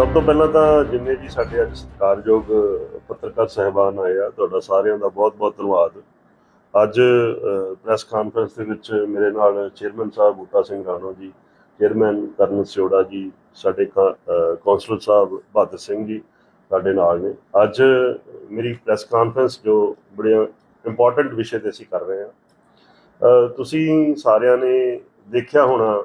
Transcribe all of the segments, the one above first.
ਸਭ ਤੋਂ ਪਹਿਲਾਂ ਤਾਂ ਜਿੰਨੇ ਜੀ ਸਾਡੇ ਅੱਜ ਸਤਿਕਾਰਯੋਗ ਪੱਤਰਕਾਰ ਸਹਿਬਾਨ ਆਏ ਆ, ਤੁਹਾਡਾ ਸਾਰਿਆਂ ਦਾ ਬਹੁਤ-ਬਹੁਤ ਧੰਨਵਾਦ। ਅੱਜ ਪ੍ਰੈਸ ਕਾਨਫਰੰਸ ਦੇ ਵਿੱਚ ਮੇਰੇ ਨਾਲ ਚੇਅਰਮੈਨ ਸਾਹਿਬ ਬੂਟਾ ਸਿੰਘ ਰਾਣੋ ਜੀ ਚੇਅਰਮੈਨ ਕਰਨ ਸਿਉੜਾ ਜੀ, ਸਾਡੇ ਕਾ- ਕੌਂਸਲਰ ਸਾਹਿਬ ਬਹਾਦਰ ਸਿੰਘ ਜੀ ਸਾਡੇ ਨਾਲ ਨੇ। ਅੱਜ ਮੇਰੀ ਪ੍ਰੈਸ ਕਾਨਫਰੰਸ ਜੋ ਬੜੇ ਇੰਪੋਰਟੈਂਟ ਵਿਸ਼ੇ ਤੇ ਅਸੀਂ ਕਰ ਰਹੇ ਹਾਂ। ਤੁਸੀਂ ਸਾਰਿਆਂ ਨੇ ਦੇਖਿਆ ਹੋਣਾ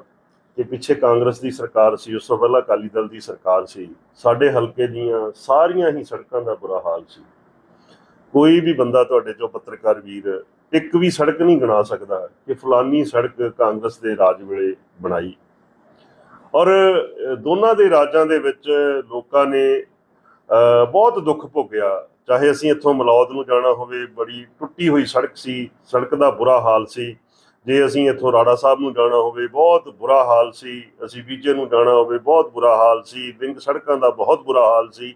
ਕਿ ਪਿੱਛੇ ਕਾਂਗਰਸ ਦੀ ਸਰਕਾਰ ਸੀ, ਉਸ ਤੋਂ ਪਹਿਲਾਂ ਅਕਾਲੀ ਦਲ ਦੀ ਸਰਕਾਰ ਸੀ, ਸਾਡੇ ਹਲਕੇ ਦੀਆਂ ਸਾਰੀਆਂ ਹੀ ਸੜਕਾਂ ਦਾ ਬੁਰਾ ਹਾਲ ਸੀ। ਕੋਈ ਵੀ ਬੰਦਾ ਤੁਹਾਡੇ ਚੋਂ ਪੱਤਰਕਾਰ ਵੀਰ ਇੱਕ ਵੀ ਸੜਕ ਨਹੀਂ ਗਣਾ ਸਕਦਾ ਕਿ ਫਲਾਨੀ ਸੜਕ ਕਾਂਗਰਸ ਦੇ ਰਾਜ ਵੇਲੇ ਬਣਾਈ। ਔਰ ਦੋਨਾਂ ਦੇ ਰਾਜਾਂ ਦੇ ਵਿੱਚ ਲੋਕਾਂ ਨੇ ਬਹੁਤ ਦੁੱਖ ਭੋਗਿਆ। ਚਾਹੇ ਅਸੀਂ ਇੱਥੋਂ ਮਲੌਦ ਨੂੰ ਜਾਣਾ ਹੋਵੇ, ਬੜੀ ਟੁੱਟੀ ਹੋਈ ਸੜਕ ਸੀ, ਸੜਕ ਦਾ ਬੁਰਾ ਹਾਲ ਸੀ। ਜੇ ਅਸੀਂ ਇੱਥੋਂ ਰਾੜਾ ਸਾਹਿਬ ਨੂੰ ਜਾਣਾ ਹੋਵੇ, ਬਹੁਤ ਬੁਰਾ ਹਾਲ ਸੀ। ਅਸੀਂ ਬੀਜੇ ਨੂੰ ਜਾਣਾ ਹੋਵੇ, ਬਹੁਤ ਬੁਰਾ ਹਾਲ ਸੀ। ਵਿੰਗ ਸੜਕਾਂ ਦਾ ਬਹੁਤ ਬੁਰਾ ਹਾਲ ਸੀ।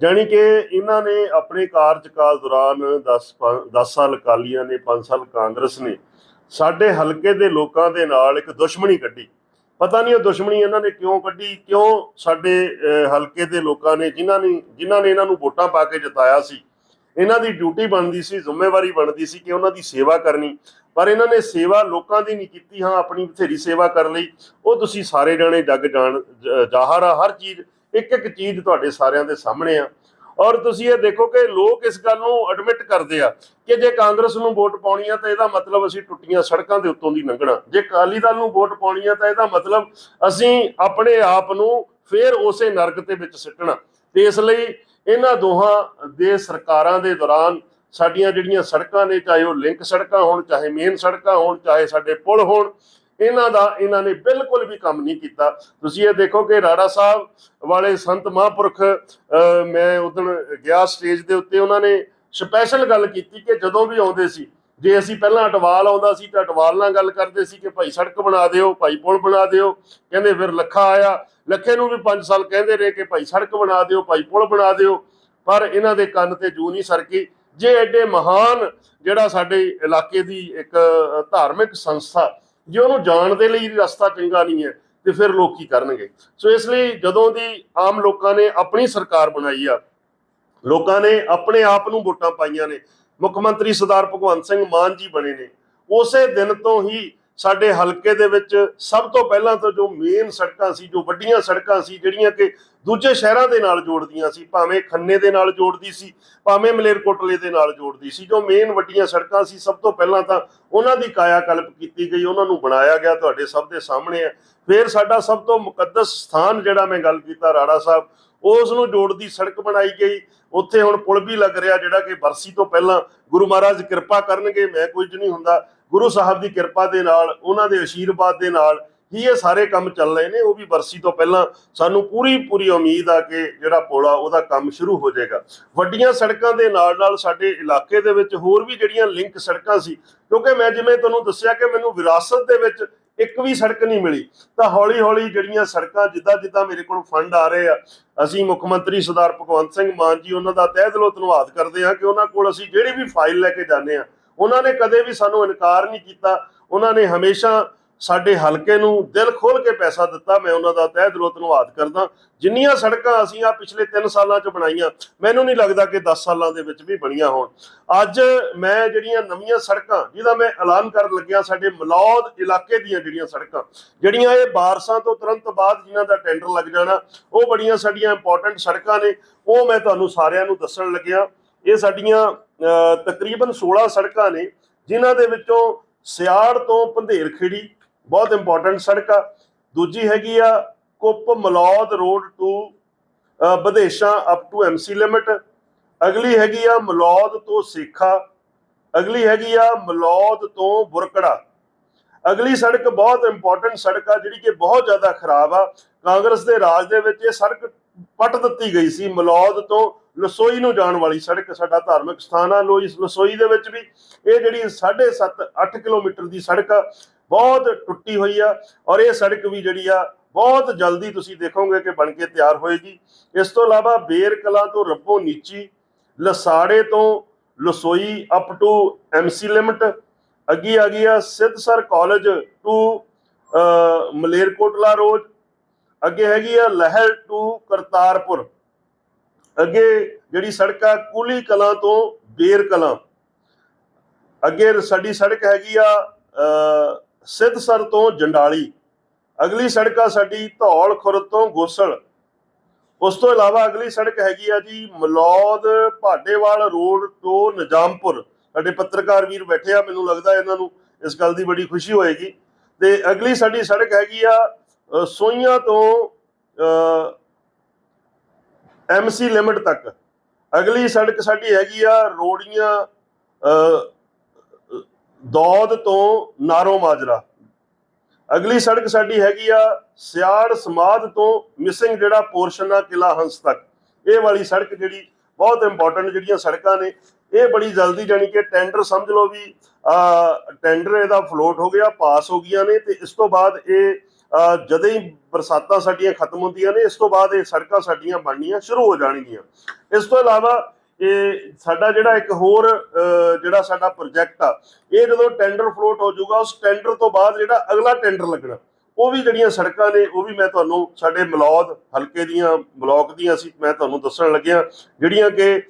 ਜਾਣੀ ਕਿ ਇਹਨਾਂ ਨੇ ਆਪਣੇ ਕਾਰਜਕਾਲ ਦੌਰਾਨ 10 10 ਸਾਲ ਅਕਾਲੀਆਂ ਨੇ 5 ਸਾਲ ਕਾਂਗਰਸ ਨੇ, ਸਾਡੇ ਹਲਕੇ ਦੇ ਲੋਕਾਂ ਦੇ ਨਾਲ ਇੱਕ ਦੁਸ਼ਮਣੀ ਕੱਢੀ। ਪਤਾ ਨਹੀਂ ਉਹ ਦੁਸ਼ਮਣੀ ਇਹਨਾਂ ਨੇ ਕਿਉਂ ਕੱਢੀ, ਕਿਉਂ ਸਾਡੇ ਹਲਕੇ ਦੇ ਲੋਕਾਂ ਨੇ ਜਿਨ੍ਹਾਂ ਨੇ ਜਿਨ੍ਹਾਂ ਨੇ ਇਹਨਾਂ ਨੂੰ ਵੋਟਾਂ ਪਾ ਕੇ ਜਿਤਾਇਆ ਸੀ, ਇਹਨਾਂ ਦੀ ਡਿਊਟੀ ਬਣਦੀ ਸੀ, ਜ਼ਿੰਮੇਵਾਰੀ ਬਣਦੀ ਸੀ ਕਿ ਉਹਨਾਂ ਦੀ ਸੇਵਾ ਕਰਨੀ। ਪਰ ਇਹਨਾਂ ਨੇ ਸੇਵਾ ਲੋਕਾਂ ਦੀ ਨਹੀਂ ਕੀਤੀ, ਹਾਂ, ਆਪਣੀ ਬਥੇਰੀ ਸੇਵਾ ਕਰ ਲਈ। ਉਹ ਤੁਸੀਂ ਸਾਰੇ ਜਾਣੇ ਜੱਗ ਜਾਣ ਜ਼ਾਹਰ ਆ, ਹਰ ਚੀਜ਼ ਇੱਕ ਇੱਕ ਚੀਜ਼ ਤੁਹਾਡੇ ਸਾਰਿਆਂ ਦੇ ਸਾਹਮਣੇ ਆ। ਔਰ ਤੁਸੀਂ ਇਹ ਦੇਖੋ ਕਿ ਲੋਕ ਇਸ ਗੱਲ ਨੂੰ ਐਡਮਿਟ ਕਰਦੇ ਆ ਕਿ ਜੇ ਕਾਂਗਰਸ ਨੂੰ ਵੋਟ ਪਾਉਣੀ ਆ ਤਾਂ ਇਹਦਾ ਮਤਲਬ ਅਸੀਂ ਟੁੱਟੀਆਂ ਸੜਕਾਂ ਦੇ ਉੱਤੋਂ ਦੀ ਲੰਘਣਾ। ਜੇ ਅਕਾਲੀ ਦਲ ਨੂੰ ਵੋਟ ਪਾਉਣੀ ਆ ਤਾਂ ਇਹਦਾ ਮਤਲਬ ਅਸੀਂ ਆਪਣੇ ਆਪ ਨੂੰ ਫੇਰ ਉਸੇ ਨਰਕ ਦੇ ਵਿੱਚ ਸਿੱਟਣਾ। ਤੇ ਇਸ ਲਈ ਇਹਨਾਂ ਦੋਹਾਂ ਦੇ ਸਰਕਾਰਾਂ ਦੇ ਦੌਰਾਨ ਸਾਡੀਆਂ ਜਿਹੜੀਆਂ ਸੜਕਾਂ ਨੇ, ਚਾਹੇ ਉਹ ਲਿੰਕ ਸੜਕਾਂ ਹੋਣ, ਚਾਹੇ ਮੇਨ ਸੜਕਾਂ ਹੋਣ, ਚਾਹੇ ਸਾਡੇ ਪੁਲ ਹੋਣ, ਇਹਨਾਂ ਦਾ, ਇਹਨਾਂ ਨੇ ਬਿਲਕੁਲ ਵੀ ਕੰਮ ਨਹੀਂ ਕੀਤਾ। ਤੁਸੀਂ ਇਹ ਦੇਖੋ ਕਿ ਰਾੜਾ ਸਾਹਿਬ ਵਾਲੇ ਸੰਤ ਮਹਾਂਪੁਰਖ ਮੈਂ ਉਦੋਂ ਗਿਆ ਸਟੇਜ ਦੇ ਉੱਤੇ, ਉਹਨਾਂ ਨੇ ਸਪੈਸ਼ਲ ਗੱਲ ਕੀਤੀ ਕਿ ਜਦੋਂ ਵੀ ਆਉਂਦੇ ਸੀ, ਜੇ ਅਸੀਂ ਪਹਿਲਾਂ ਅਟਵਾਲ ਆਉਂਦਾ ਸੀ ਤਾਂ ਅਟਵਾਲ ਨਾਲ ਗੱਲ ਕਰਦੇ ਸੀ ਕਿ ਭਾਈ ਸੜਕ ਬਣਾ ਦਿਓ, ਭਾਈ ਪੁਲ ਬਣਾ ਦਿਓ। ਕਹਿੰਦੇ ਫਿਰ ਲੱਖਾ ਆਇਆ। ਲੱਖੇ ਨੂੰ ਵੀ 5 ਸਾਲ ਕਹਿੰਦੇ ਰਹੇ ਕਿ ਭਾਈ ਸੜਕ ਬਣਾ ਦਿਓ, ਭਾਈ ਪੁਲ ਬਣਾ ਦਿਓ। ਪਰ ਇਹਨਾਂ ਦੇ ਕੰਨ ਤੇ ਜੂ ਨਹੀਂ ਸਰਕੀ। ਜੇ ਐਡੇ ਮਹਾਨ ਜਿਹੜਾ ਸਾਡੇ ਇਲਾਕੇ ਦੀ ਇੱਕ ਧਾਰਮਿਕ ਸੰਸਥਾ ਜੇ ਉਹਨੂੰ ਜਾਣ ਦੇ ਲਈ ਰਸਤਾ ਚੰਗਾ ਨਹੀਂ ਹੈ, ਤੇ ਫਿਰ ਲੋਕ ਕੀ ਕਰਨਗੇ? ਸੋ ਇਸ ਲਈ ਜਦੋਂ ਦੀ ਆਮ ਲੋਕਾਂ ਨੇ ਆਪਣੀ ਸਰਕਾਰ ਬਣਾਈ ਆ, ਲੋਕਾਂ ਨੇ ਆਪਣੇ ਆਪ ਨੂੰ ਵੋਟਾਂ ਪਾਈਆਂ ਨੇ, ਮੁੱਖ ਮੰਤਰੀ ਸਰਦਾਰ ਭਗਵੰਤ ਸਿੰਘ ਮਾਨ ਜੀ ਬਣੇ ਨੇ, ਉਸੇ ਦਿਨ ਤੋਂ ਹੀ ਸਾਡੇ ਹਲਕੇ ਦੇ ਵਿੱਚ ਸਭ ਤੋਂ ਪਹਿਲਾਂ ਤਾਂ ਜੋ ਮੇਨ ਸੜਕਾਂ ਸੀ, ਜੋ ਵੱਡੀਆਂ ਸੜਕਾਂ ਸੀ, ਜਿਹੜੀਆਂ ਕਿ ਦੂਜੇ ਸ਼ਹਿਰਾਂ ਦੇ ਨਾਲ ਜੋੜਦੀਆਂ ਸੀ, ਭਾਵੇਂ ਖੰਨੇ ਦੇ ਨਾਲ ਜੋੜਦੀ ਸੀ, ਭਾਵੇਂ ਮਲੇਰਕੋਟਲੇ ਦੇ ਨਾਲ ਜੋੜਦੀ ਸੀ। ਜੋ ਮੇਨ ਵੱਡੀਆਂ ਸੜਕਾਂ ਸੀ, ਸਭ ਤੋਂ ਪਹਿਲਾਂ ਤਾਂ ਉਹਨਾਂ ਦੀ ਕਾਇਆ ਕਲਪ ਕੀਤੀ ਗਈ, ਉਹਨਾਂ ਨੂੰ ਬਣਾਇਆ ਗਿਆ ਤੁਹਾਡੇ ਸਭ ਦੇ ਸਾਹਮਣੇ ਹੈ। ਫਿਰ ਸਾਡਾ ਸਭ ਤੋਂ ਮੁਕੱਦਸ ਸਥਾਨ ਜਿਹੜਾ ਮੈਂ ਗੱਲ ਕੀਤਾ, ਰਾੜਾ ਸਾਹਿਬ, ਉਸ ਨੂੰ ਜੋੜਦੀ ਸੜਕ ਬਣਾਈ ਗਈ। ਉੱਥੇ ਹੁਣ ਪੁਲ ਵੀ ਲੱਗ ਰਿਹਾ, ਜਿਹੜਾ ਕਿ ਬਰਸੀ ਤੋਂ ਪਹਿਲਾਂ ਗੁਰੂ ਮਹਾਰਾਜ ਕਿਰਪਾ ਕਰਨਗੇ, ਮੈਂ ਕੁਝ ਨਹੀਂ ਹੁੰਦਾ। ਗੁਰੂ ਸਾਹਿਬ ਦੀ ਕਿਰਪਾ ਦੇ ਨਾਲ, ਉਹਨਾਂ ਦੇ ਅਸ਼ੀਰਵਾਦ ਦੇ ਨਾਲ ਕੀ ਇਹ ਸਾਰੇ ਕੰਮ ਚੱਲ ਰਹੇ ਨੇ? ਉਹ ਵੀ ਬਰਸੀ ਤੋਂ ਪਹਿਲਾਂ ਸਾਨੂੰ ਪੂਰੀ ਪੂਰੀ ਉਮੀਦ ਆ ਕਿ ਜਿਹੜਾ ਪੁਲ ਆ ਉਹਦਾ ਕੰਮ ਸ਼ੁਰੂ ਹੋ ਜਾਏਗਾ। ਵੱਡੀਆਂ ਸੜਕਾਂ ਦੇ ਨਾਲ ਨਾਲ ਸਾਡੇ ਇਲਾਕੇ ਦੇ ਵਿੱਚ ਹੋਰ ਵੀ ਜਿਹੜੀਆਂ ਲਿੰਕ ਸੜਕਾਂ ਸੀ, ਕਿਉਂਕਿ ਮੈਂ ਜਿਵੇਂ ਤੁਹਾਨੂੰ ਦੱਸਿਆ ਕਿ ਮੈਨੂੰ ਵਿਰਾਸਤ ਦੇ ਵਿੱਚ ਇੱਕ ਵੀ ਸੜਕ ਨਹੀਂ ਮਿਲੀ, ਤਾਂ ਹੌਲੀ ਹੌਲੀ ਜਿਹੜੀਆਂ ਸੜਕਾਂ ਜਿੱਦਾਂ ਜਿੱਦਾਂ ਮੇਰੇ ਕੋਲ ਫੰਡ ਆ ਰਹੇ ਆ, ਅਸੀਂ ਮੁੱਖ ਮੰਤਰੀ ਸਰਦਾਰ ਭਗਵੰਤ ਸਿੰਘ ਮਾਨ ਜੀ ਉਹਨਾਂ ਦਾ ਤਹਿ ਦਿਲੋਂ ਧੰਨਵਾਦ ਕਰਦੇ ਹਾਂ ਕਿ ਉਹਨਾਂ ਕੋਲ ਅਸੀਂ ਜਿਹੜੀ ਵੀ ਫਾਈਲ ਲੈ ਕੇ ਜਾਂਦੇ ਆ ਉਹਨਾਂ ਨੇ ਕਦੇ ਵੀ ਸਾਨੂੰ ਇਨਕਾਰ ਨਹੀਂ ਕੀਤਾ, ਉਹਨਾਂ ਨੇ ਹਮੇਸ਼ਾ ਸਾਡੇ ਹਲਕੇ ਨੂੰ ਦਿਲ ਖੋਲ ਕੇ ਪੈਸਾ ਦਿੱਤਾ, ਮੈਂ ਉਹਨਾਂ ਦਾ ਤਹਿ ਦਿਲੋਂ ਧੰਨਵਾਦ ਕਰਦਾ। ਜਿੰਨੀਆਂ ਸੜਕਾਂ ਅਸੀਂ ਆ ਪਿਛਲੇ 3 ਸਾਲਾਂ 'ਚ ਬਣਾਈਆਂ, ਮੈਨੂੰ ਨਹੀਂ ਲੱਗਦਾ ਕਿ 10 ਸਾਲਾਂ ਦੇ ਵਿੱਚ ਵੀ ਬਣੀਆਂ ਹੋਣ। ਅੱਜ ਮੈਂ ਜਿਹੜੀਆਂ ਨਵੀਆਂ ਸੜਕਾਂ, ਜਿਹਦਾ ਮੈਂ ਐਲਾਨ ਕਰਨ ਲੱਗਿਆ, ਸਾਡੇ ਮਲੌਦ ਇਲਾਕੇ ਦੀਆਂ ਜਿਹੜੀਆਂ ਸੜਕਾਂ, ਜਿਹੜੀਆਂ ਇਹ ਬਾਰਸਾਂ ਤੋਂ ਤੁਰੰਤ ਬਾਅਦ ਜਿਨ੍ਹਾਂ ਦਾ ਟੈਂਡਰ ਲੱਗ ਜਾਣਾ, ਉਹ ਬੜੀਆਂ ਸਾਡੀਆਂ ਇੰਪੋਰਟੈਂਟ ਸੜਕਾਂ ਨੇ, ਉਹ ਮੈਂ ਤੁਹਾਨੂੰ ਸਾਰਿਆਂ ਨੂੰ ਦੱਸਣ ਲੱਗਿਆ। ਇਹ ਸਾਡੀਆਂ ਤਕਰੀਬਨ 16 ਸੜਕਾਂ ਨੇ, ਜਿਨ੍ਹਾਂ ਦੇ ਵਿੱਚੋਂ ਸਿਆੜ ਤੋਂ ਭੰਦੇਰ ਖੇੜੀ ਬਹੁਤ ਇੰਪੋਰਟੈਂਟ ਸੜਕ ਆ। ਦੂਜੀ ਹੈਗੀ ਆ ਕੁੱਪ ਮਲੌਦ ਰੋਡ ਟੂ ਵਿਦੇਸ਼ਾਂ ਅਪ ਟੂ ਐਮਸੀ ਲਿਮਿਟ ਅਗਲੀ ਹੈਗੀ ਆ ਮਲੌਦ ਤੋਂ ਸੇਖਾ। ਅਗਲੀ ਹੈਗੀ ਆ ਮਲੌਦ ਤੋਂ ਬੁਰਕੜਾ। ਅਗਲੀ ਸੜਕ ਬਹੁਤ ਇੰਪੋਰਟੈਂਟ ਸੜਕ ਆ, ਜਿਹੜੀ ਕਿ ਬਹੁਤ ਜ਼ਿਆਦਾ ਖਰਾਬ ਆ। ਕਾਂਗਰਸ ਦੇ ਰਾਜ ਦੇ ਵਿੱਚ ਇਹ ਸੜਕ ਪੱਟ ਦਿੱਤੀ ਗਈ ਸੀ ਮਲੌਦ ਤੋਂ ਲਸੋਈ ਨੂੰ ਜਾਣ ਵਾਲੀ ਸੜਕ, ਸਾਡਾ ਧਾਰਮਿਕ ਸਥਾਨ ਆ ਲੋਈ ਲਸੋਈ ਦੇ ਵਿੱਚ ਵੀ। ਇਹ ਜਿਹੜੀ 7.5 8 ਕਿਲੋਮੀਟਰ ਦੀ ਸੜਕ ਆ ਬਹੁਤ ਟੁੱਟੀ ਹੋਈ ਆ ਔਰ ਇਹ ਸੜਕ ਵੀ ਜਿਹੜੀ ਆ, ਬਹੁਤ ਜਲਦੀ ਤੁਸੀਂ ਦੇਖੋਗੇ ਕਿ ਬਣ ਕੇ ਤਿਆਰ ਹੋਏਗੀ। ਇਸ ਤੋਂ ਇਲਾਵਾ ਬੇਰ ਕਲਾਂ ਤੋਂ ਰੱਬੋ ਨੀਚੀ, ਲਸਾੜੇ ਤੋਂ Lasoi up to MC limit ਅੱਗੇ ਆ ਗਈ ਆ Sidhsar college to Malerkotla road ਅੱਗੇ ਹੈਗੀ ਆ ਲਹਿਰ ਟੂ ਕਰਤਾਰਪੁਰ। ਅੱਗੇ ਜਿਹੜੀ ਸੜਕ ਆ, ਕੂਲੀ ਕਲਾਂ ਤੋਂ ਬੇਰ ਕਲਾਂ ਅੱਗੇ ਸਾਡੀ ਸੜਕ ਹੈਗੀ ਆ ਸਿੱਧਸਰ ਤੋਂ ਜੰਡਾਲੀ, ਅਗਲੀ ਸੜਕ ਆ ਸਾਡੀ ਧੌਲ ਖੁਰਦ ਤੋਂ ਗੋਸਲ। ਉਸ ਤੋਂ ਇਲਾਵਾ ਅਗਲੀ ਸੜਕ ਹੈਗੀ ਆ ਜੀ ਮਲੌਦ ਭਾਡੇਵਾਲ ਰੋਡ ਤੋਂ ਨਿਜ਼ਾਮਪੁਰ। ਸਾਡੇ ਪੱਤਰਕਾਰ ਵੀਰ ਬੈਠੇ ਆ, ਮੈਨੂੰ ਲੱਗਦਾ ਇਹਨਾਂ ਨੂੰ ਇਸ ਗੱਲ ਦੀ ਬੜੀ ਖੁਸ਼ੀ ਹੋਏਗੀ। ਤੇ ਅਗਲੀ ਸਾਡੀ ਸੜਕ ਹੈਗੀ ਆ ਸੋਈਆਂ ਤੋਂ ਐਮਸੀ ਲਿਮਟ ਤੱਕ। ਅਗਲੀ ਸੜਕ ਸਾਡੀ ਹੈਗੀ ਆ ਰੋੜੀਆਂ ਦੌਦ ਤੋਂ ਨਾਰੋ ਮਾਜਰਾ। ਅਗਲੀ ਸੜਕ ਸਾਡੀ ਹੈਗੀ ਆ ਸਿਆੜ ਸਮਾਧ ਤੋਂ ਮਿਸਿੰਗ ਜਿਹੜਾ ਪੋਰਸ਼ਨ ਆ ਕਿਲਾ ਹੰਸ ਤੱਕ। ਇਹ ਵਾਲੀ ਸੜਕ ਜਿਹੜੀ ਬਹੁਤ ਇੰਪੋਰਟੈਂਟ ਜਿਹੜੀਆਂ ਸੜਕਾਂ ਨੇ, ਇਹ ਬੜੀ ਜਲਦੀ ਜਾਨੀ ਕਿ ਟੈਂਡਰ ਸਮਝ ਲਓ ਵੀ ਟੈਂਡਰ ਇਹਦਾ ਫਲੋਟ ਹੋ ਗਿਆ ਪਾਸ ਹੋ ਗਈਆਂ ਨੇ ਤੇ ਇਸ ਤੋਂ ਬਾਅਦ ਇਹ ਜਦੋਂ ਹੀ ਬਰਸਾਤਾਂ ਸਾਡੀਆਂ ਖਤਮ ਹੁੰਦੀਆਂ ਨੇ, ਇਸ ਤੋਂ ਬਾਅਦ ਇਹ ਸੜਕਾਂ ਸਾਡੀਆਂ ਬਣਨੀਆਂ ਸ਼ੁਰੂ ਹੋ ਜਾਣਗੀਆਂ। ਇਸ ਤੋਂ ਇਲਾਵਾ ਇਹ ਸਾਡਾ ਜਿਹੜਾ ਇੱਕ ਹੋਰ ਜਿਹੜਾ ਸਾਡਾ ਪ੍ਰੋਜੈਕਟ ਆ, ਇਹ ਜਦੋਂ ਟੈਂਡਰ ਫਲੋਟ ਹੋ ਜਾਊਗਾ, ਉਸ ਟੈਂਡਰ ਤੋਂ ਬਾਅਦ ਜਿਹੜਾ ਅਗਲਾ ਟੈਂਡਰ ਲੱਗਣਾ, ਉਹ ਵੀ ਜਿਹੜੀਆਂ ਸੜਕਾਂ ਨੇ, ਉਹ ਵੀ ਮੈਂ ਤੁਹਾਨੂੰ ਸਾਡੇ ਮਲੌਦ ਹਲਕੇ ਦੀਆਂ, ਬਲਾਕ ਦੀਆਂ ਅਸੀਂ, ਮੈਂ ਤੁਹਾਨੂੰ ਦੱਸਣ ਲੱਗਿਆ, ਜਿਹੜੀਆਂ ਕਿ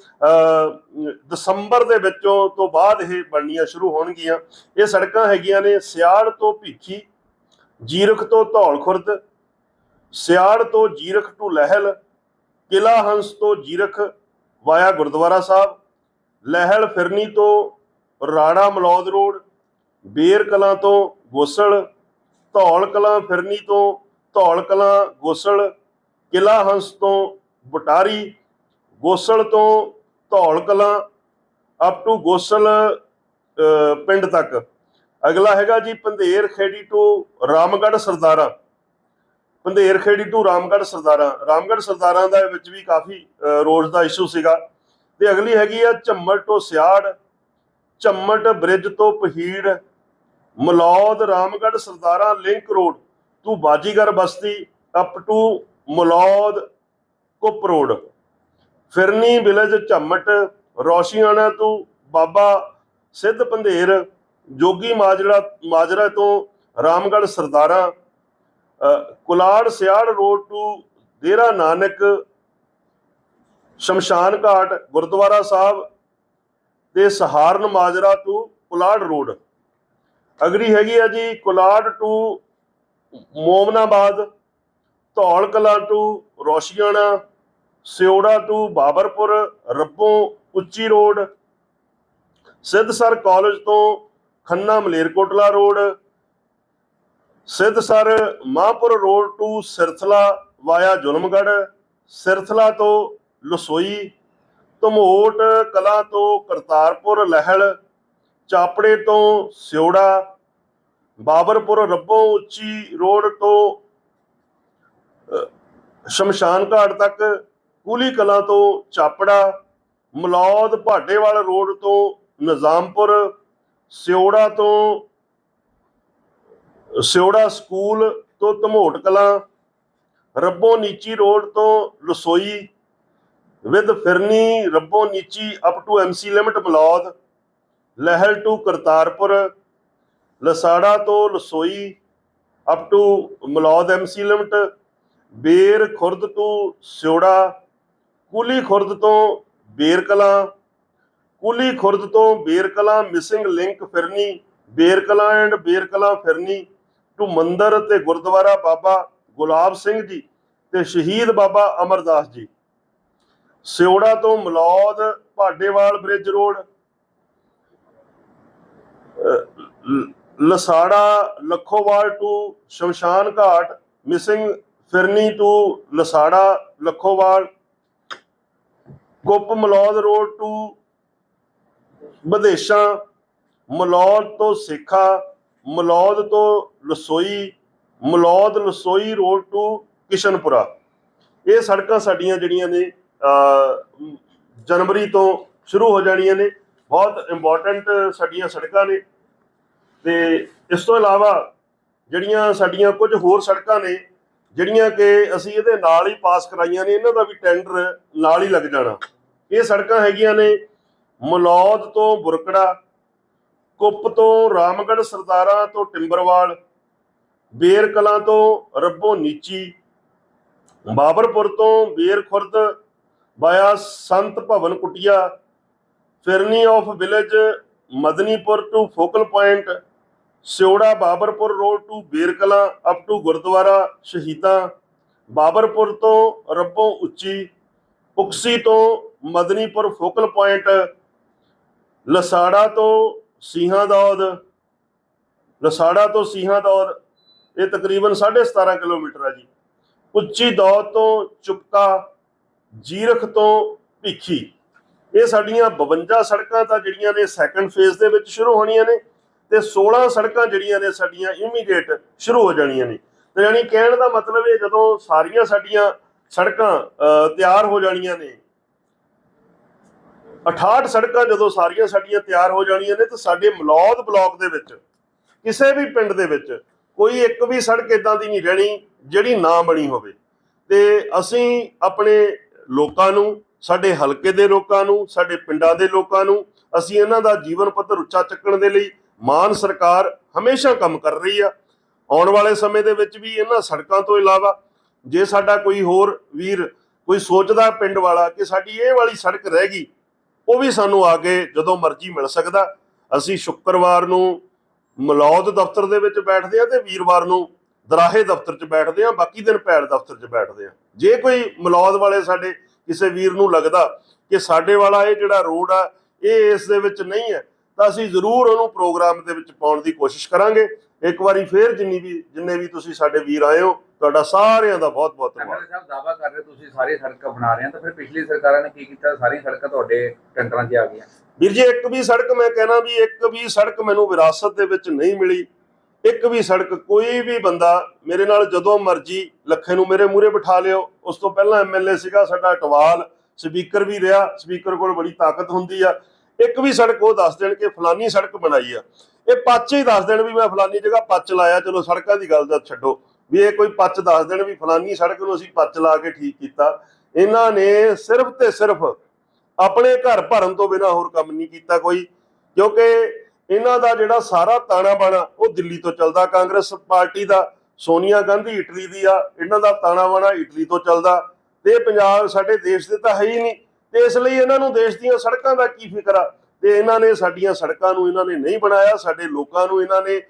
ਦਸੰਬਰ ਦੇ ਵਿੱਚੋਂ ਤੋਂ ਬਾਅਦ ਇਹ ਬਣਨੀਆਂ ਸ਼ੁਰੂ ਹੋਣਗੀਆਂ। ਇਹ ਸੜਕਾਂ ਹੈਗੀਆਂ ਨੇ ਸਿਆੜ ਤੋਂ ਭੀਖੀ, ਜੀਰਖ ਤੋਂ ਧੌਲ ਖੁਰਦ, ਸਿਆੜ ਤੋਂ ਜੀਰਖ ਟੂ ਲਹਿਲ, ਕਿਲਾ ਹੰਸ ਤੋਂ ਜੀਰਖ ਵਾਇਆ ਗੁਰਦੁਆਰਾ ਸਾਹਿਬ, ਲਹਿਲ ਫਿਰਨੀ ਤੋਂ ਰਾੜਾ ਮਲੌਦ ਰੋਡ, ਬੇਰ ਕਲਾਂ ਤੋਂ ਗੋਸਲ, ਧੌਲ ਕਲਾਂ ਫਿਰਨੀ ਤੋਂ ਧੌਲ ਕਲਾਂ ਗੋਸਲ, ਕਿਲਾ ਹੰਸ ਤੋਂ ਬਟਾਰੀ, ਗੋਸਲ ਤੋਂ ਧੌਲ ਕਲਾਂ ਅਪ ਟੂ ਗੋਸਲ ਪਿੰਡ ਤੱਕ। ਅਗਲਾ ਹੈਗਾ ਜੀ ਪੰਧੇਰ ਖੇੜੀ ਟੂ ਰਾਮਗੜ੍ਹ ਸਰਦਾਰਾ। ਪੰਧੇਰ ਖੇੜੀ ਟੂ ਰਾਮਗੜ੍ਹ ਸਰਦਾਰਾਂ ਰਾਮਗੜ੍ਹ ਸਰਦਾਰਾਂ ਦਾ ਵਿੱਚ ਵੀ ਕਾਫੀ ਰੋਜ਼ ਦਾ ਇਸ਼ੂ ਸੀਗਾ। ਤੇ ਅਗਲੀ ਹੈਗੀ ਆ ਝੰਮੜ ਤੋਂ ਸਿਆੜ ਝੰਮੜ ਬ੍ਰਿਜ ਤੋਂ Pahir, Malaud Ramgarh Sardaran link road to Bazigar Basti up to Malaud Kup road. ਫਿਰਨੀ village Jhammat, Roshiana ਤੋਂ ਬਾਬਾ ਸਿੱਧ ਪੰਧੇਰ, ਜੋਗੀ ਮਾਜਰਾ ਮਾਜਰਾ ਤੋਂ ਰਾਮਗੜ੍ਹ ਸਰਦਾਰਾਂ ਕੁਲਾੜ ਸਿਆੜ ਰੋਡ ਟੂ ਡੇਰਾ ਨਾਨਕ, ਸ਼ਮਸ਼ਾਨ ਘਾਟ, ਗੁਰਦੁਆਰਾ ਸਾਹਿਬ ਤੇ ਸਹਾਰਨ ਮਾਜਰਾ ਟੂ ਕੁਲਾੜ ਰੋਡ। ਅਗਰੀ ਹੈਗੀ ਆ ਜੀ Kular to Momnabad Dhaul Kalan to Roshiana, Seora to Babarpur, Rabbon Uchi road, Sidhsar college ਤੋਂ Khanna Malerkotla road Sidhsar Mahpur road to Sirthala via Zulamgarh Sirthala ਤੋਂ ਲਸੋਈ, ਧਮੋਟ ਕਲਾ ਤੋਂ ਕਰਤਾਰਪੁਰ ਲਹਿਲ, ਚਾਪੜੇ ਤੋਂ ਸਿਉੜਾ, ਬਾਬਰਪੁਰ ਰੱਬੋਂ ਉੱਚੀ ਰੋਡ ਤੋਂ ਸ਼ਮਸ਼ਾਨ ਘਾਟ ਤੱਕ, ਕੂਲੀ ਕਲਾ ਤੋਂ ਚਾਪੜਾ, ਮਲੌਦ ਭਾਡੇਵਾਲ ਰੋਡ ਤੋਂ ਨਿਜ਼ਾਮਪੁਰ, ਸਿਉੜਾ ਤੋਂ ਸਿਉੜਾ ਸਕੂਲ ਤੋਂ ਧਮੋਟ ਕਲਾਂ, ਰੱਬੋ ਨੀਚੀ ਰੋਡ ਤੋਂ Lasoi with ਫਿਰਨੀ, Rabbo Nichi up to MC limit Balaud, Lahil to Kartarpur, Lasara ਤੋਂ Lasoi up to Malaud MC limit Ber Khurd ਤੋਂ ਸਿਉੜਾ, ਕੁਲੀ ਖੁਰਦ ਤੋਂ ਬੇਰ ਕਲਾਂ, ਕੁਲੀ ਖੁਰਦ ਤੋਂ ਬੇਰ Kalan missing link ਫਿਰਨੀ, Ber Kalan and Ber Kalan ਫਿਰਨੀ to ਮੰਦਰ ਤੇ ਗੁਰਦੁਆਰਾ ਬਾਬਾ ਗੁਲਾਬ ਸਿੰਘ ਜੀ ਤੇ ਸ਼ਹੀਦ ਬਾਬਾ ਅਮਰਦਾਸ ਜੀ। ਸਿਉੜਾ ਤੋਂ Malaud, Bhadewal bridge road Lasara, Lakhowal to ਸ਼ਮਸ਼ਾਨ ਘਾਟ, missing ਫਿਰਨੀ to Lasara, Lakhowal, Kup Malaud road to ਵਿਦੇਸ਼ਾਂ ਮਲੌਦ ਤੋਂ ਸੇਖਾ ਮਲੌਦ ਤੋਂ ਲਸੋਈ ਮਲੌਦ ਲਸੋਈ ਰੋਡ ਟੂ ਕਿਸ਼ਨਪੁਰਾ। ਇਹ ਸੜਕਾਂ ਸਾਡੀਆਂ ਜਿਹੜੀਆਂ ਨੇ ਜਨਵਰੀ ਤੋਂ ਸ਼ੁਰੂ ਹੋ ਜਾਣੀਆਂ ਨੇ। ਬਹੁਤ ਇੰਪੋਰਟੈਂਟ ਸਾਡੀਆਂ ਸੜਕਾਂ ਨੇ। ਤੇ ਇਸ ਤੋਂ ਇਲਾਵਾ ਜਿਹੜੀਆਂ ਸਾਡੀਆਂ ਕੁਝ ਹੋਰ ਸੜਕਾਂ ਨੇ, ਜਿਹੜੀਆਂ ਕਿ ਅਸੀਂ ਇਹਦੇ ਨਾਲ ਹੀ ਪਾਸ ਕਰਾਈਆਂ ਨੇ, ਇਹਨਾਂ ਦਾ ਵੀ ਟੈਂਡਰ ਨਾਲ ਹੀ ਲੱਗ ਜਾਣਾ। ਇਹ ਸੜਕਾਂ ਹੈਗੀਆਂ ਨੇ ਮਲੌਦ ਤੋਂ ਬੁਰਕੜਾ ਕੁੱਪ ਤੋਂ ਰਾਮਗੜ੍ਹ ਸਰਦਾਰਾਂ ਤੋਂ ਟਿੰਬਰਵਾਲ ਬੇਰ ਕਲਾਂ ਤੋਂ ਰੱਬੋ ਨੀਚੀ, ਬਾਬਰਪੁਰ ਤੋਂ ਬੇਰ Khurd, via Sant Bhavan Kutia, ਫਿਰਨੀ of village, Madnipur to focal point, Seora Babarpur road to Berkala, up to gurdwara Shaheedan, Babarpur ਤੋਂ ਰੱਬੋਂ ਉੱਚੀ, ਪੁਕਸੀ ਤੋਂ ਮਦਨੀਪੁਰ ਫੋਕਲ ਪੁਆਇੰਟ, ਲਸਾੜਾ ਤੋਂ ਸੀਹਾਂ ਦੌਦ ਲਸਾੜਾ ਤੋਂ ਸੀਹਾਂ ਦੌਦ ਇਹ ਤਕਰੀਬਨ 17.5 ਕਿਲੋਮੀਟਰ ਆ ਜੀ। ਉੱਚੀ ਦੌਦ ਤੋਂ ਚੁਪਕਾ, ਜੀਰਖ ਤੋਂ ਭਿੱਖੀ। ਇਹ ਸਾਡੀਆਂ 52 ਸੜਕਾਂ ਤਾਂ ਜਿਹੜੀਆਂ ਨੇ ਸੈਕੰਡ ਫੇਜ਼ ਦੇ ਵਿੱਚ ਸ਼ੁਰੂ ਹੋਣੀਆਂ ਨੇ ਤੇ 16 ਸੜਕਾਂ ਜਿਹੜੀਆਂ ਨੇ ਸਾਡੀਆਂ ਇਮੀਡੀਏਟ ਸ਼ੁਰੂ ਹੋ ਜਾਣੀਆਂ ਨੇ। ਤੇ ਯਾਨੀ ਕਹਿਣ ਦਾ ਮਤਲਬ ਇਹ ਜਦੋਂ ਸਾਰੀਆਂ ਸਾਡੀਆਂ ਸੜਕਾਂ ਤਿਆਰ ਹੋ ਜਾਣੀਆਂ ਨੇ 68 ਸੜਕਾਂ ਜਦੋਂ ਸਾਰੀਆਂ ਸਾਡੀਆਂ ਤਿਆਰ ਹੋ ਜਾਣੀਆਂ ਨੇ ਤਾਂ ਸਾਡੇ ਮਲੌਦ ਬਲਾਕ ਦੇ ਵਿੱਚ, ਕਿਸੇ ਵੀ ਪਿੰਡ ਦੇ ਵਿੱਚ ਕੋਈ ਇੱਕ ਵੀ ਸੜਕ ਇਦਾਂ ਦੀ ਨਹੀਂ ਰਹਿਣੀ ਜਿਹੜੀ ਨਾ ਬਣੀ ਹੋਵੇ। ਤੇ ਅਸੀਂ ਆਪਣੇ ਲੋਕਾਂ ਨੂੰ, ਸਾਡੇ ਹਲਕੇ ਦੇ ਲੋਕਾਂ ਨੂੰ, ਸਾਡੇ ਪਿੰਡਾਂ ਦੇ ਲੋਕਾਂ ਨੂੰ, ਅਸੀਂ ਇਹਨਾਂ ਦਾ ਜੀਵਨ ਪੱਧਰ ਉੱਚਾ ਚੱਕਣ ਦੇ ਲਈ ਮਾਨ ਸਰਕਾਰ ਹਮੇਸ਼ਾ ਕੰਮ ਕਰ ਰਹੀ ਆ। ਆਉਣ ਵਾਲੇ ਸਮੇਂ ਦੇ ਵਿੱਚ ਵੀ ਇਹਨਾਂ ਸੜਕਾਂ ਤੋਂ ਇਲਾਵਾ ਜੇ ਸਾਡਾ ਕੋਈ ਹੋਰ ਵੀਰ ਕੋਈ ਸੋਚਦਾ ਪਿੰਡ ਵਾਲਾ ਕਿ ਸਾਡੀ ਇਹ ਵਾਲੀ ਸੜਕ ਰਹਿ ਗਈ ਉਹ ਵੀ ਸਾਨੂੰ ਆ ਕੇ ਜਦੋਂ ਮਰਜ਼ੀ ਮਿਲ ਸਕਦਾ। ਅਸੀਂ ਸ਼ੁੱਕਰਵਾਰ ਨੂੰ ਮਲੌਦ ਦਫ਼ਤਰ ਦੇ ਵਿੱਚ ਬੈਠਦੇ ਆ ਤੇ ਵੀਰਵਾਰ ਨੂੰ ਦਰਾਹੇ ਦਫ਼ਤਰ 'ਚ ਬੈਠਦੇ ਆ ਬਾਕੀ ਦਿਨ ਭੈੜ ਦਫ਼ਤਰ 'ਚ ਬੈਠਦੇ ਆ ਜੇ ਕੋਈ ਮਲੌਦ ਵਾਲੇ ਸਾਡੇ ਕਿਸੇ ਵੀਰ ਨੂੰ ਲੱਗਦਾ ਕਿ ਸਾਡੇ ਵਾਲਾ ਇਹ ਜਿਹੜਾ ਰੋਡ ਆ, ਇਹ ਇਸ ਦੇ ਵਿੱਚ ਨਹੀਂ ਹੈ, ਤਾਂ ਅਸੀਂ ਜ਼ਰੂਰ ਉਹਨੂੰ ਪ੍ਰੋਗਰਾਮ ਦੇ ਵਿੱਚ ਪਾਉਣ ਦੀ ਕੋਸ਼ਿਸ਼ ਕਰਾਂਗੇ। ਇੱਕ ਵਾਰੀ ਫੇਰ ਜਿੰਨੀ ਵੀ, ਜਿੰਨੇ ਵੀ ਤੁਸੀਂ ਸਾਡੇ ਵੀਰ ਆਏ ਹੋ ਤੁਹਾਡਾ ਸਾਰਿਆਂ ਦਾ ਬਹੁਤ ਬਹੁਤ ਧੰਨਵਾਦ। ਸਾਹਿਬ ਦਾਵਾ ਕਰ ਰਹੇ ਤੁਸੀਂ ਸਾਰੀ ਸੜਕਾਂ ਬਣਾ ਰਹੇ ਹੋ ਤਾਂ ਫਿਰ ਪਿਛਲੀ ਸਰਕਾਰਾਂ ਨੇ ਕੀ ਕੀਤਾ? ਸਾਰੀ ਸੜਕਾਂ ਤੁਹਾਡੇ ਟੈਂਡਰਾਂ 'ਚ ਆ ਗਈਆਂ। ਵੀਰ ਜੀ ਇੱਕ ਵੀ ਸੜਕ ਮੈਂ ਕਹਿਣਾ ਵੀ ਇੱਕ ਵੀ ਸੜਕ ਮੈਨੂੰ ਵਿਰਾਸਤ ਦੇ ਵਿੱਚ ਨਹੀਂ ਮਿਲੀ। ਇੱਕ ਵੀ ਸੜਕ ਕੋਈ ਵੀ ਬੰਦਾ ਮੇਰੇ ਨਾਲ ਜਦੋਂ ਮਰਜ਼ੀ ਲੱਖੇ ਨੂੰ ਮੇਰੇ ਮੂਹਰੇ ਬਿਠਾ ਲਿਓ। ਉਸ ਤੋਂ ਪਹਿਲਾਂ ਐਮਐਲਏ ਸੀਗਾ ਸਾਡਾ ਟਵਾਲ ਸਪੀਕਰ ਵੀ ਰਿਹਾ ਸਪੀਕਰ ਕੋਲ ਬੜੀ ਤਾਕਤ ਹੁੰਦੀ ਆ। ਇੱਕ ਵੀ ਸੜਕ ਉਹ ਦੱਸ ਦੇਣ ਕਿ ਫਲਾਨੀ ਸੜਕ ਬਣਾਈ ਆ। ਇਹ ਪੱਚ ਹੀ ਦੱਸ ਦੇਣ ਵੀ ਮੈਂ ਫਲਾਨੀ ਜਗ੍ਹਾ ਪੱਚ ਲਾਇਆ। ਚਲੋ ਸੜਕਾਂ ਦੀ ਗੱਲ ਦਾ ਛੱਡੋ। ਵੀ ਇਹ ਕੋਈ ਪੱਚ ਦੱਸ ਦੇਣ ਵੀ ਫਲਾਨੀ ਸੜਕ ਨੂੰ ਅਸੀਂ ਪੱਚ ਲਾ ਕੇ ਠੀਕ ਕੀਤਾ। ਇਹਨਾਂ ਨੇ ਸਿਰਫ ਤੇ ਸਿਰਫ ਆਪਣੇ ਘਰ ਭਰਨ ਤੋਂ ਬਿਨਾ ਹੋਰ ਕੰਮ ਨਹੀਂ ਕੀਤਾ ਕੋਈ, ਕਿਉਂਕਿ ਇਹਨਾਂ ਦਾ ਜਿਹੜਾ ਸਾਰਾ ਤਾਣਾ ਬਾਣਾ ਉਹ ਦਿੱਲੀ ਤੋਂ ਚੱਲਦਾ। ਕਾਂਗਰਸ ਪਾਰਟੀ ਦਾ ਸੋਨੀਆ ਗਾਂਧੀ ਇਟਲੀ ਦੀ ਆ, ਇਹਨਾਂ ਦਾ ਤਾਣਾ ਬਾਣਾ ਇਟਲੀ ਤੋਂ ਚੱਲਦਾ। ਤੇ ਪੰਜਾਬ ਸਾਡੇ ਦੇਸ਼ ਦੇ ਤਾਂ ਹੈ ਹੀ ਨਹੀਂ। ਤੇ ਇਸ ਲਈ ਇਹਨਾਂ ਨੂੰ ਦੇਸ਼ ਦੀਆਂ ਸੜਕਾਂ ਦਾ ਕੀ ਫਿਕਰ ਆ? ਤੇ ਇਹਨਾਂ ਨੇ ਸਾਡੀਆਂ ਸੜਕਾਂ ਨੂੰ ਇਹਨਾਂ ਨੇ ਨਹੀਂ ਬਣਾਇਆ, ਸਾਡੇ ਲੋਕਾਂ ਨੂੰ ਇਹਨਾਂ ਨੇ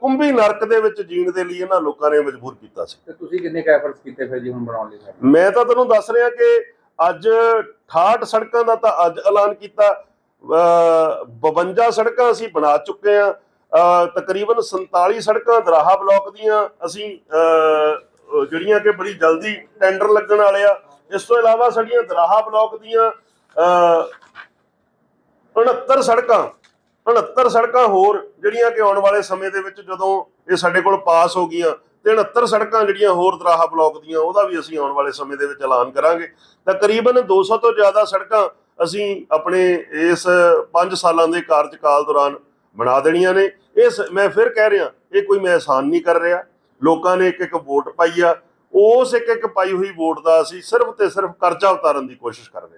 ਕੁੰਭੀ ਨਰਕ ਦੇ ਵਿੱਚ ਜੀਣ ਦੇ ਲਈ ਇਹਨਾਂ ਲੋਕਾਂ ਨੇ ਮਜਬੂਰ ਕੀਤਾ ਸੀ। ਤੇ ਤੁਸੀਂ ਕਿੰਨੇ ਐਫਰਟਸ ਕੀਤੇ ਫਿਰ ਜੀ ਹੁਣ ਬਣਾਉਣ ਲਈ ਮੈਂ ਤਾਂ ਤੁਹਾਨੂੰ ਦੱਸ ਰਿਹਾ ਕਿ ਅੱਜ 68 ਸੜਕਾਂ ਦਾ ਤਾਂ ਅੱਜ ਐਲਾਨ ਕੀਤਾ। ਅਹ 52 ਸੜਕਾਂ ਅਸੀਂ ਬਣਾ ਚੁੱਕੇ ਆ ਤਕਰੀਬਨ 47 ਸੜਕਾਂ ਦਰਾਹਾ ਬਲਾਕ ਦੀਆਂ ਅਸੀਂ ਜਿਹੜੀਆਂ ਕਿ ਬੜੀ ਜਲਦੀ ਟੈਂਡਰ ਲੱਗਣ ਵਾਲੇ ਆ। ਇਸ ਤੋਂ ਇਲਾਵਾ ਸਾਡੀਆਂ ਦਰਾਹਾ ਬਲਾਕ ਦੀਆਂ ਅਹ, 69 ਸੜਕਾਂ 69 ਸੜਕਾਂ ਹੋਰ ਜਿਹੜੀਆਂ ਕਿ ਆਉਣ ਵਾਲੇ ਸਮੇਂ ਦੇ ਵਿੱਚ ਜਦੋਂ ਇਹ ਸਾਡੇ ਕੋਲ ਪਾਸ ਹੋ ਗਈਆਂ ਤੇ 69 ਸੜਕਾਂ ਜਿਹੜੀਆਂ ਹੋਰ ਦਰਾਹਾ ਬਲਾਕ ਦੀਆਂ, ਉਹਦਾ ਵੀ ਅਸੀਂ ਆਉਣ ਵਾਲੇ ਸਮੇਂ ਦੇ ਵਿੱਚ ਐਲਾਨ ਕਰਾਂਗੇ। ਤਕਰੀਬਨ 200 ਤੋਂ ਜ਼ਿਆਦਾ ਸੜਕਾਂ ਅਸੀਂ ਆਪਣੇ ਇਸ 5 ਸਾਲਾਂ ਦੇ ਕਾਰਜਕਾਲ ਦੌਰਾਨ ਬਣਾ ਦੇਣੀਆਂ ਨੇ। ਇਸ ਮੈਂ ਫਿਰ ਕਹਿ ਰਿਹਾ, ਇਹ ਕੋਈ ਮੈਂ ਆਸਾਨ ਨਹੀਂ ਕਰ ਰਿਹਾ। ਲੋਕਾਂ ਨੇ ਇੱਕ ਇੱਕ ਵੋਟ ਪਾਈ ਆ। ਉਸ ਇੱਕ ਇੱਕ ਪਾਈ ਹੋਈ ਵੋਟ ਦਾ ਅਸੀਂ ਸਿਰਫ ਤੇ ਸਿਰਫ ਕਰਜ਼ਾ ਉਤਾਰਨ ਦੀ ਕੋਸ਼ਿਸ਼ ਕਰ ਰਹੇ